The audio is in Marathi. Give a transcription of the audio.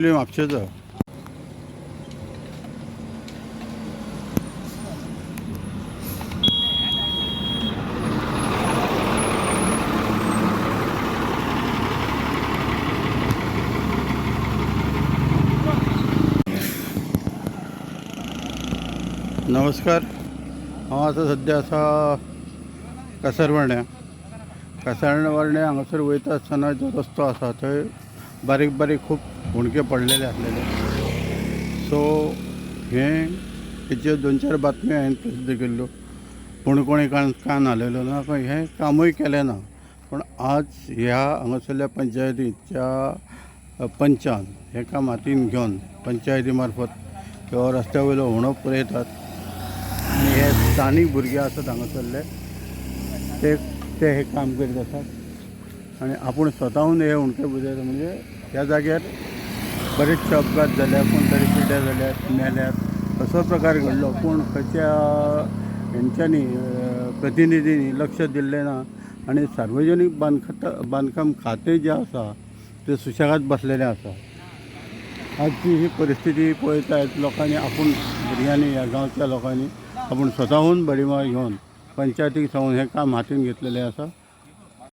म्हापशेचो नमस्कार. हांव आतां सद्या आसा कासारवण्या कासारवण्या हांगासर वयता आसतना जो रस्तो आसा थंय बारीक बारीक खूब हुणके पडलेले आसलेले सो हे हेच्यो दोन चार बातम्यो हांवें प्रसिद्ध केल्ल्यो पूण कोणी कान कान हालयलो ना पण हें कामूय केलें ना. पूण आज ह्या हांगासरल्या पंचायतीच्या पंचान हेका काम हातीन घेवन पंचायती मार्फत किंवा रस्त्या वयलो उणो पुरयतात आनी हे स्थानीक भुरगे आसात हांगासरले ते ते हे काम करीत आसात आनी आपूण स्वतःहून हे उणके बुजयता म्हणजे ह्या जाग्यार बरेचशे अपघात जाल्यात कोण तरी पिड्ड्यार जाल्यात मेल्यात असो प्रकार घडलो. पूण खंयच्या हेंच्यांनी प्रतिनिधींनी लक्ष दिल्लें ना आनी सार्वजनीक बांदखता बांदकाम खातें जें आसा तें सुशेगाद बसलेलें आसा आजची ही परिस्थिती पळयतात लोकांनी. आपूण भुरग्यांनी ह्या गांवच्या लोकांनी आपूण स्वतःहून बडीमार घेवन पंचायतीक सांगून हें काम हातीन घेतलेले आसा